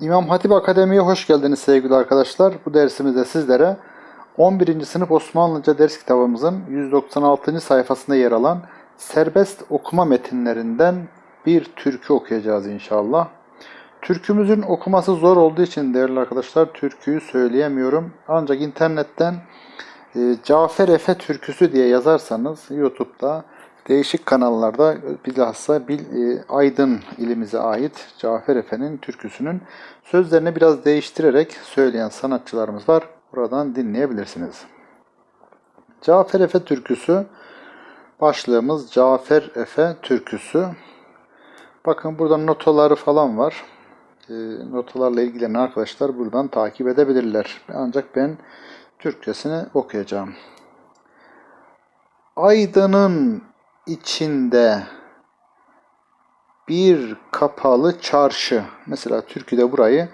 İmam Hatip Akademi'ye hoş geldiniz sevgili arkadaşlar. Bu dersimizde sizlere 11. sınıf Osmanlıca ders kitabımızın 196. sayfasında yer alan serbest okuma metinlerinden bir türkü okuyacağız inşallah. Türkümüzün okuması zor olduğu için değerli arkadaşlar türküyü söyleyemiyorum. Ancak internetten e, Cafer Efe türküsü diye yazarsanız YouTube'da değişik kanallarda bilhassa Bil, e, Aydın ilimize ait Cafer Efe'nin türküsünün sözlerini biraz değiştirerek söyleyen sanatçılarımız var. Buradan dinleyebilirsiniz. Cafer Efe türküsü başlığımız Cafer Efe türküsü. Bakın burada notaları falan var. E, notalarla ilgilenen arkadaşlar buradan takip edebilirler. Ancak ben Türkçesini okuyacağım. Aydın'ın içinde bir kapalı çarşı. Mesela Türkiye'de burayı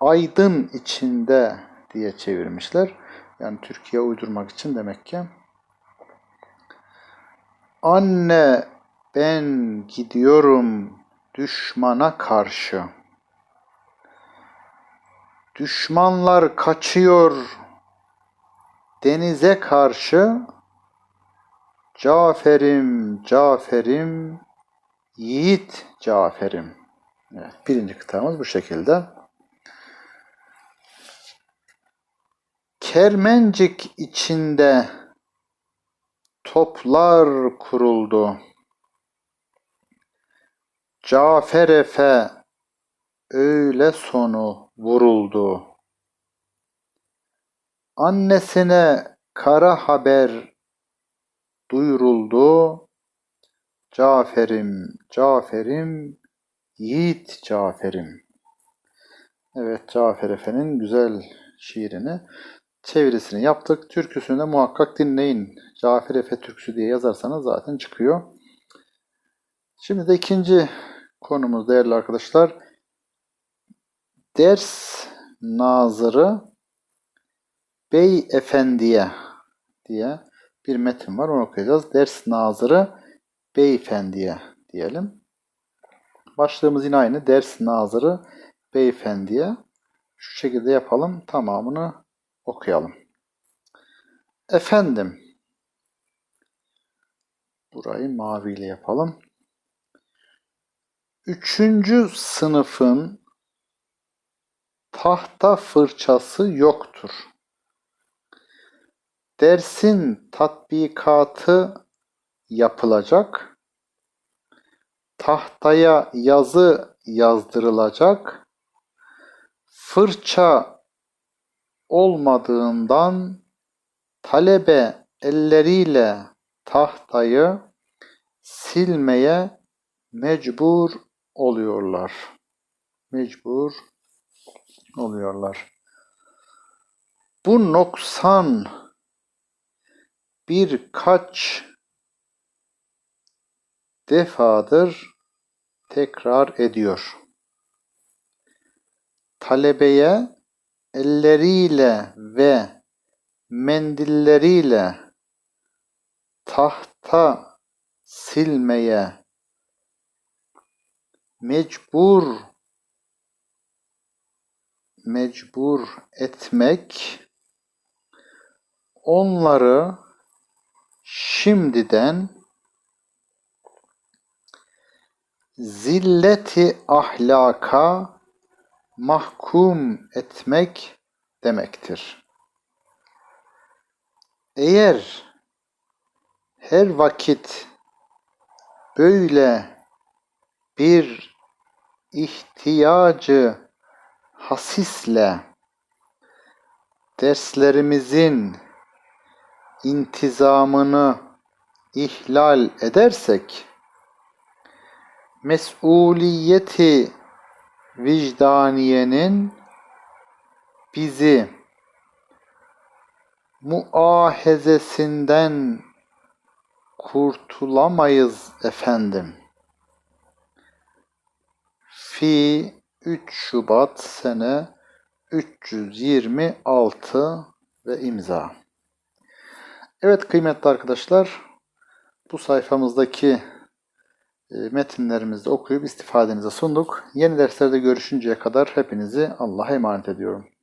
Aydın içinde diye çevirmişler. Yani Türkiye uydurmak için demek ki. Anne ben gidiyorum düşmana karşı. Düşmanlar kaçıyor denize karşı. Caferim, Caferim, yiğit Caferim. Evet, birinci kıtamız bu şekilde. Kermencik içinde toplar kuruldu. Cafer Efe öyle sonu vuruldu. Annesine kara haber duyuruldu. Caferim, Caferim, yiğit Caferim. Evet, Cafer Efe'nin güzel şiirini, çevirisini yaptık. Türküsünü de muhakkak dinleyin. Cafer Efe türküsü diye yazarsanız zaten çıkıyor. Şimdi de ikinci konumuz değerli arkadaşlar. Ders nazırı Bey Efendiye diye bir metin var. Onu okuyacağız. Ders nazırı beyefendiye diyelim. Başlığımız yine aynı. Ders nazırı beyefendiye. Şu şekilde yapalım. Tamamını okuyalım. Efendim. Burayı maviyle yapalım. Üçüncü sınıfın tahta fırçası yoktur. Dersin tatbikatı yapılacak. Tahtaya yazı yazdırılacak. Fırça olmadığından talebe elleriyle tahtayı silmeye mecbur oluyorlar. Mecbur oluyorlar. Bu noksan birkaç defadır tekrar ediyor. Talebeye elleriyle ve mendilleriyle tahta silmeye mecbur mecbur etmek onları şimdiden zilleti ahlaka mahkum etmek demektir. Eğer her vakit böyle bir ihtiyacı hasisle derslerimizin intizamını ihlal edersek mesuliyeti vicdaniyenin bizi muahezesinden kurtulamayız efendim. Fi 3 Şubat sene 326 ve imza. Evet kıymetli arkadaşlar bu sayfamızdaki e, metinlerimizi okuyup istifadenize sunduk. Yeni derslerde görüşünceye kadar hepinizi Allah'a emanet ediyorum.